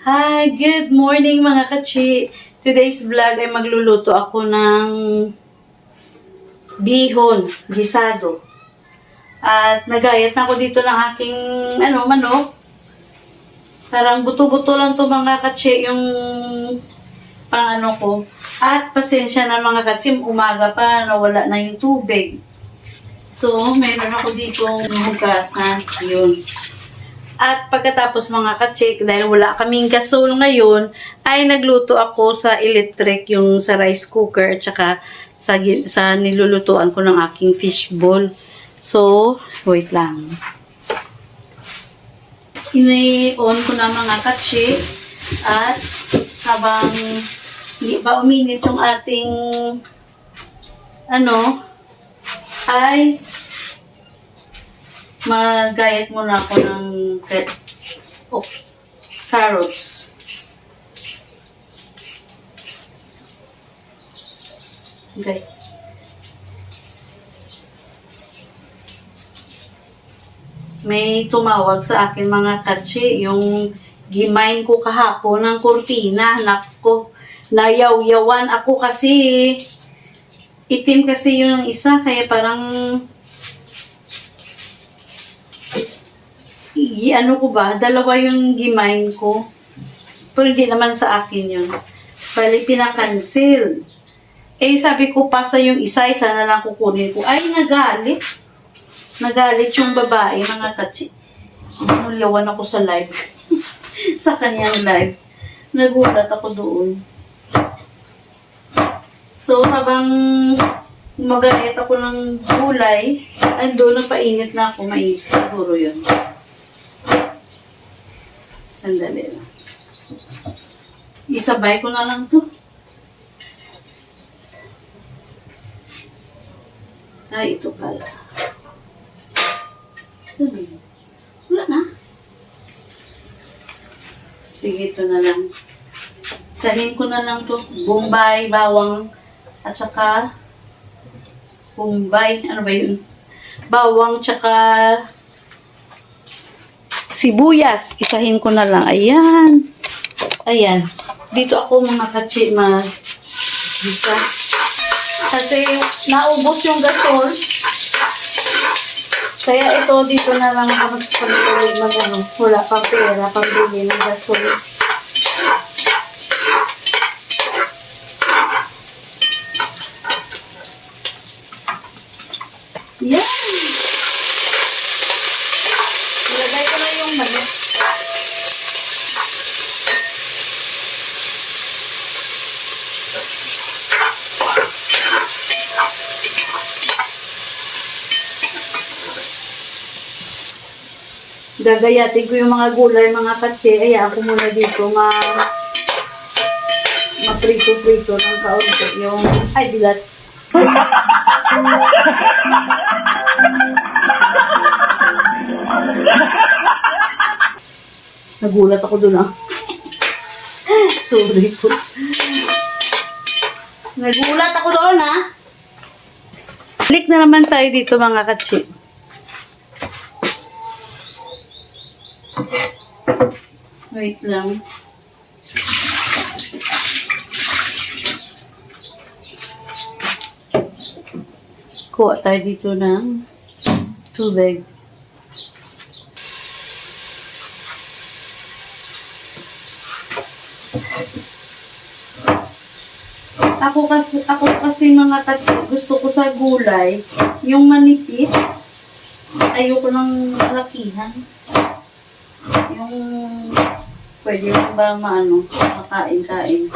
Hi, good morning mga kachi. Today's vlog ay magluluto ako ng bihon, gisado. At nagayat na ako dito ng aking ano, manok. Parang buto-buto lang to mga kachi yung pang ko. At pasensya na mga kachi, umaga pa nawala na yung tubig. So, meron ako dito hugasan. Yun. At pagkatapos mga ka-check, dahil wala kaming gasol ngayon, ay nagluto ako sa electric, yung sa rice cooker, at saka sa, sa nilulutuan ko ng aking fishball. So, wait lang. Ini-on ko na mga ka-check, at habang hindi pa uminit yung ating ano, ay magayat muna ako ng cat- oh, carrots. Okay. May tumawag sa akin mga katsi, yung gimain ko kahapon ng kurtina. Nako, nayaw-yawan ako kasi itim kasi yung isa, kaya parang ano ko ba, dalawa yung gimain ko. Pero hindi naman sa akin yun. Bali, pinakancel. Eh, sabi ko, pasa yung isa, isa na lang kukunin ko. Ay, nagalit. Nagalit yung babae, mga katsi. Nulyawan ako sa live. sa kanyang live. Nagulat ako doon. So, habang magalit ako ng gulay, ay doon napainit na ako. Mainit siguro yun. Sandali lang. Isabay ko na lang to. Ay, ito pala. Sabi. Wala na. Sige, ito na lang. Sahin ko na lang to. Bombay, bawang, at saka Bombay. Ano ba yun? Bawang, tsaka sibuyas. Isahin ko na lang. Ayan. Ayan. Dito ako mga katsi ma isa. Kasi naubos yung gasol. Kaya ito dito na lang ako pagtuloy mag ano. Wala pang pera pambili ng gasol. Yan. Ilagay ko na yung manok. Gagayatin ko yung mga gulay, mga katse. Ay, ako muna dito ma maprito-prito ng kaunti yung ay dilat. Nagulat ako dun ah. Sorry po. Nagulat ako doon ha. Balik na naman tayo dito mga katsi. Wait lang. Kuha tayo dito ng tubig. Ako kasi, ako kasi mga katsi, gusto ko sa gulay, yung manipis, ayoko ng malakihan. Yung pwede ba maano, makain-kain.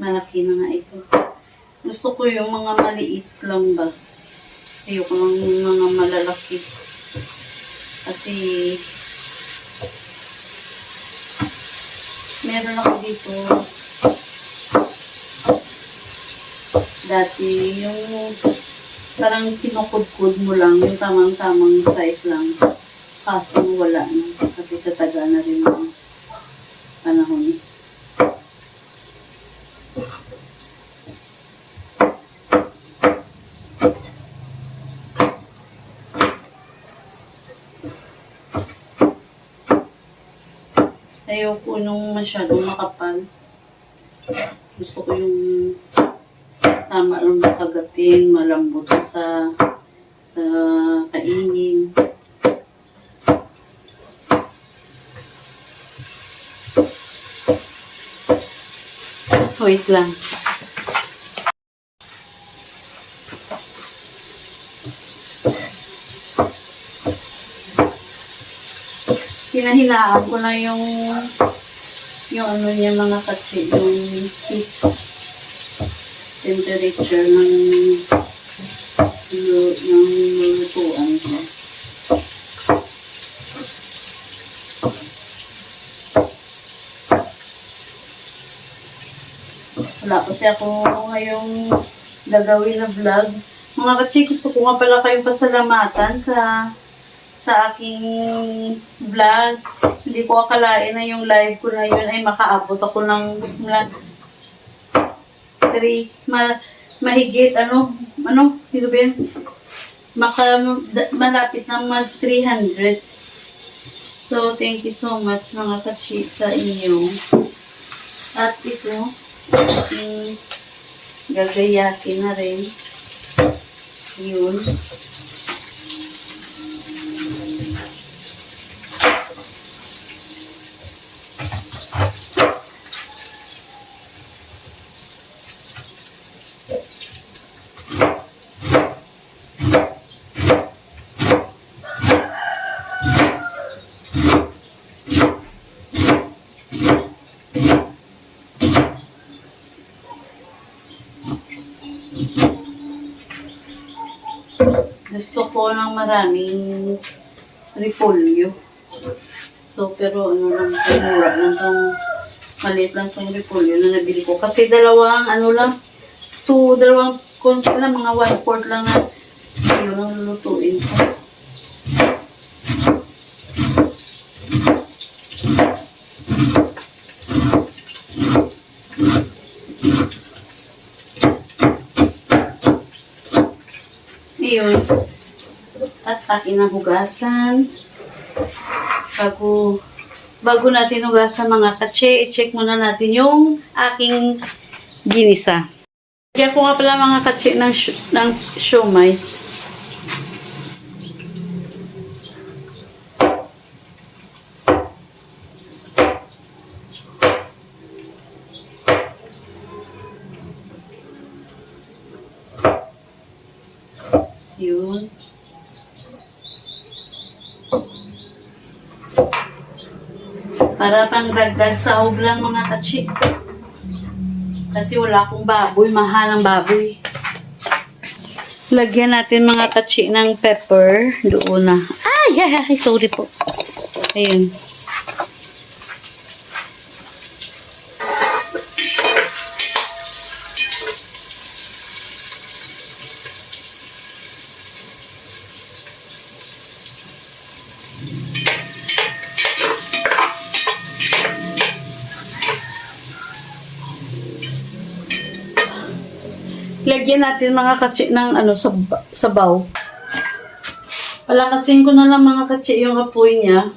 Malaki na nga ito. Gusto ko yung mga maliit lang ba. parang kinukudkod mo lang, yung tamang-tamang size lang. Kaso wala na, kasi sa taga na rin ang panahon. Ayoko nung masyadong makapal. Gusto ko yung tama lang makagatin, malambot sa sa kainin. Wait lang. Hinahinaan ko na yung yung ano niya mga katsi, yung heat temperature ng ng lutuan ko. Wala kasi ako ngayong gagawin na vlog. Mga katsi, gusto ko nga pala kayong pasalamatan sa sa aking vlog. Hindi ko akalain na yung live ko na yun ay makaabot ako ng mga three, ma, mahigit, ano, ano, sino ba yun? Maka, malapit ng mag 300. So, thank you so much mga kachi sa inyo. At ito, aking gagayakin na rin. Yun. Gusto ko ng maraming repolyo. So, pero ano lang, mura lang tong, maliit lang tong repolyo na nabili ko. Kasi dalawang, ano lang, two, dalawang konti lang, mga one fourth lang na, yun ang lulutuin ko. Iyon. At akin ang hugasan. Bago, bago natin hugasan mga katse, i-check muna natin yung aking ginisa. Kaya ko nga pala mga katse ng, ng siomay. Yun. Para pang dagdag sahog lang mga katsi. Kasi wala akong baboy, mahal ang baboy. Lagyan natin mga katsi ng pepper doon na. Ay, ay, ay, sorry po. Ayun. Lagyan natin mga katsi ng ano, sab sabaw. Palakasin ko na lang mga katsi yung apoy niya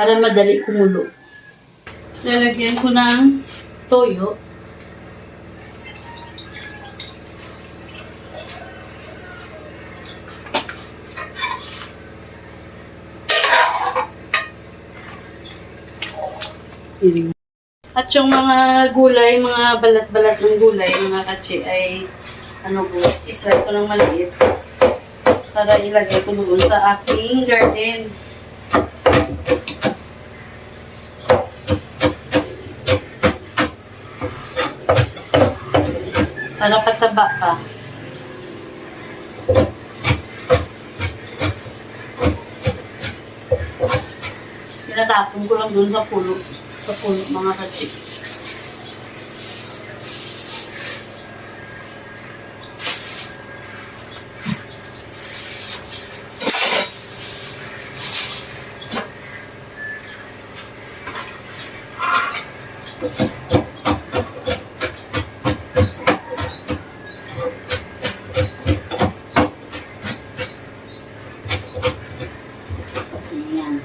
para madali kumulo. Lalagyan ko ng toyo. At yung mga gulay, mga balat-balat ng gulay, mga katsi, ay ano po, isray ko ng maliit para ilagay ko doon sa aking garden. Para pataba pa. Tinatapon ko lang doon sa pulo. Sa pulo mga katsi. Ayan.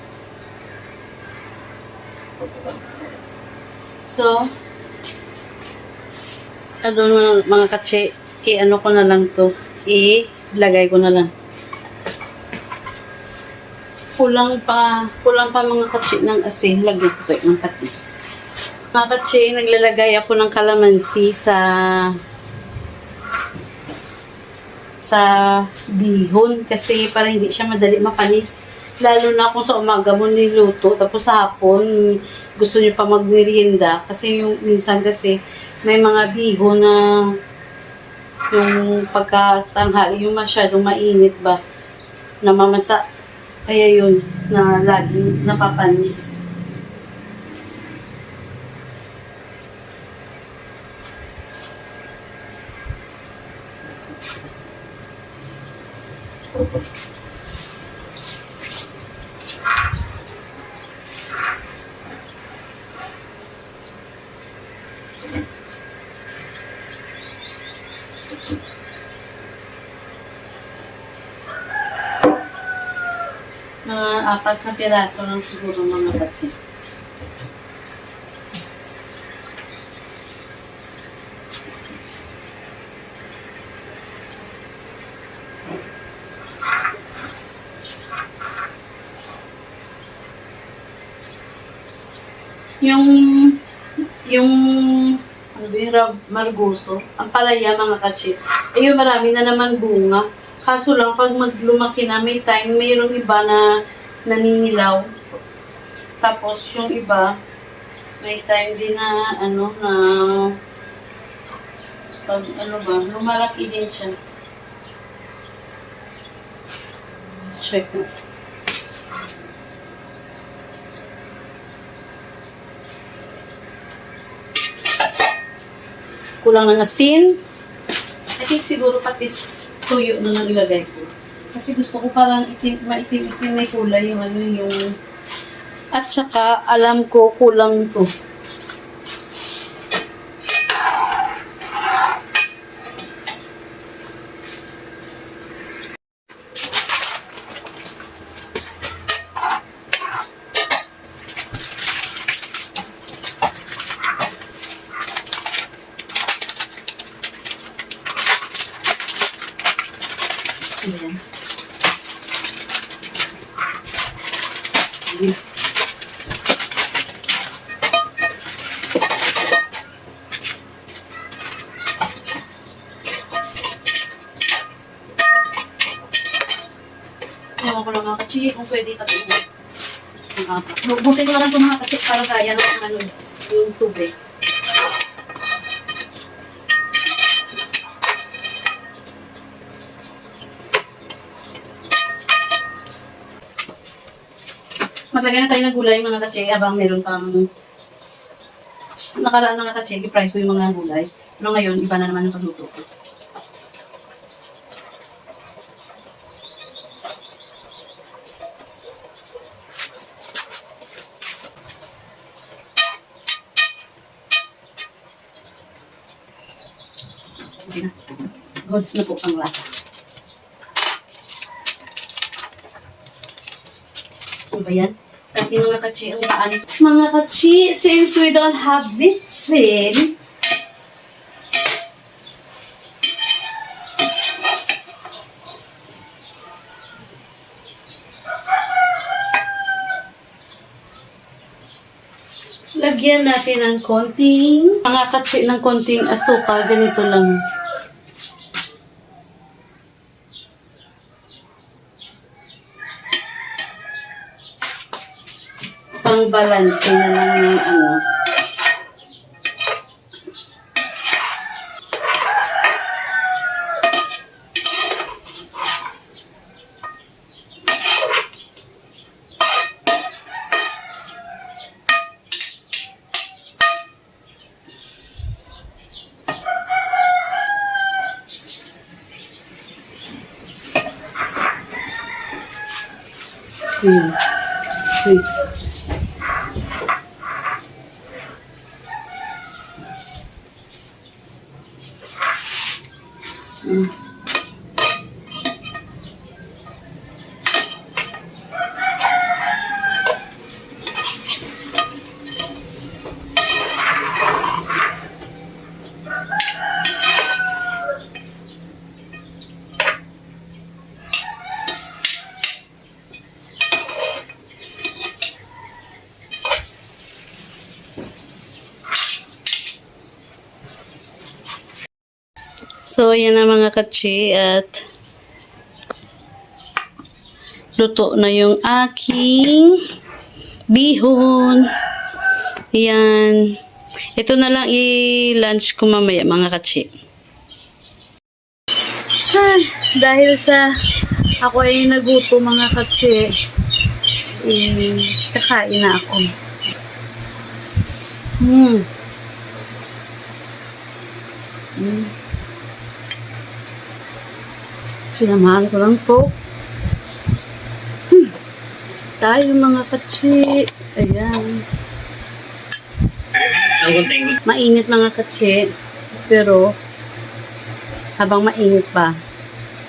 So, mo lang, mga katse, i-ano ko na lang to. I-lagay ko na lang. Kulang pa, kulang pa mga katse ng asin. Lagyan ko ng patis. Mga katse, naglalagay ako ng kalamansi sa sa bihon kasi para hindi siya madali mapanis. Lalo na kung sa umaga mo niluto, tapos sa hapon gusto niyo pa magmerienda kasi yung minsan kasi may mga bihon na yung pagkatanghali, yung masyadong mainit ba, namamasa. Kaya yun, na laging napapanis. Mga apat na piraso lang siguro mga batsi. Yung yung ano ba margoso, ang palaya mga katsi, ayun marami na naman bunga. Kaso lang, pag maglumaki na, may time, mayroong iba na naninilaw. Tapos yung iba, may time din na, ano, na, pag, ano ba, lumalaki din siya. Check mo. Kulang ng asin. I think siguro pati tuyo na lang ilagay ko. Kasi gusto ko parang itim, maitim-itim may kulay yung ano yung... At saka alam ko kulang to. Ayan. Ayan. Ewan ko lang mga kachi, kung pwede pa ito. Busin ko na lang ito mga kachi para kaya ng ano, tubig. Maglagay na tayo ng gulay mga katse abang meron pang nakaraan mga katse, i-fry ko yung mga gulay. Pero ngayon, iba na naman yung pagluto ko. Okay na. Goods na po ang lasa. Ano ba yan? Kasi mga kachi, ang daan. Mga kachi, since we don't have vitsin, lagyan natin ng konting, mga kachi ng konting asukal, ganito lang. Pang-balanse na lang yung ano. Hmm. Hmm. Mm. So, ayan na mga katsi at luto na yung aking bihon. Yan. Ito na lang i-lunch ko mamaya mga katsi. Ah, dahil sa ako ay naguto mga katsi, eh, kakain na ako. Hmm. Hmm. Sinamahan ko ng coke. Hmm. Tayo mga katsi. Ayan. Mainit mga katsi. Pero, habang mainit pa,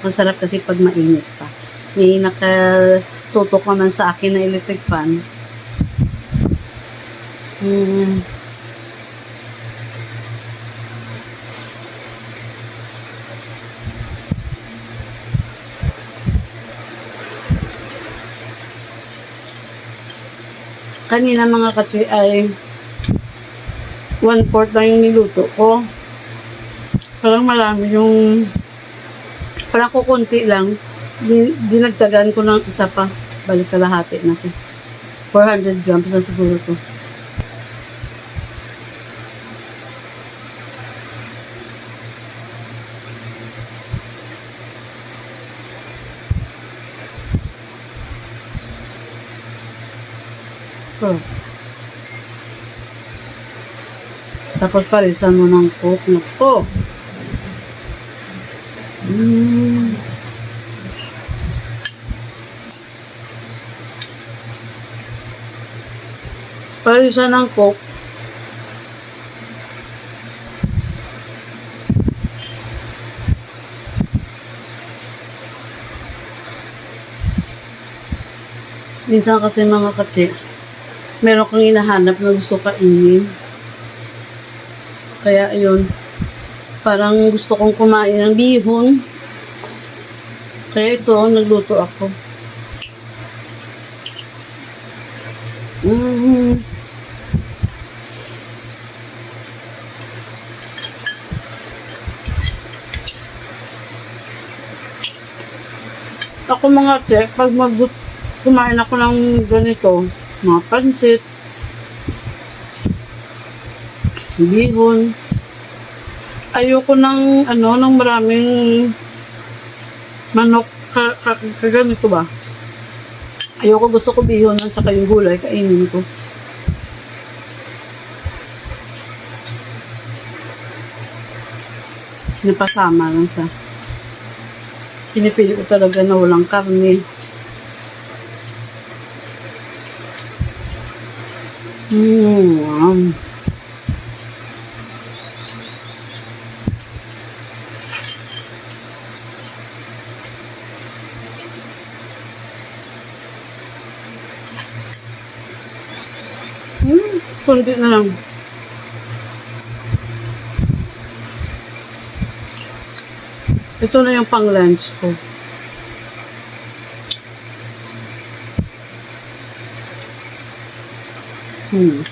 masarap kasi pag mainit pa. May nakatutok naman sa akin na electric fan. Hmm. Kanina mga katsi ay one fourth lang yung niluto ko. Parang marami yung parang kukunti lang. Di, dinagdagan ko ng isa pa. Balik sa lahati na to. 400 grams na siguro to. Oh. Tapos parisan mo ng coke na to. Mm. Parisan ng coke. Minsan kasi mga katsi, meron kang hinahanap na gusto kainin. Kaya ayun, parang gusto kong kumain ng bihon. Kaya ito, nagluto ako. Mm. Ako mga che, pag mag kumain ako ng ganito, mga pansit, bihon. Ayoko ng ano, ng maraming manok ka, ka, ka ganito ba? Ayoko gusto ko bihon at saka yung gulay, kainin ko. Napasama lang sa pinipili ko talaga na walang karne. Mm. Hmm, kunti na lang. Ito na yung pang lunch ko. Hmm.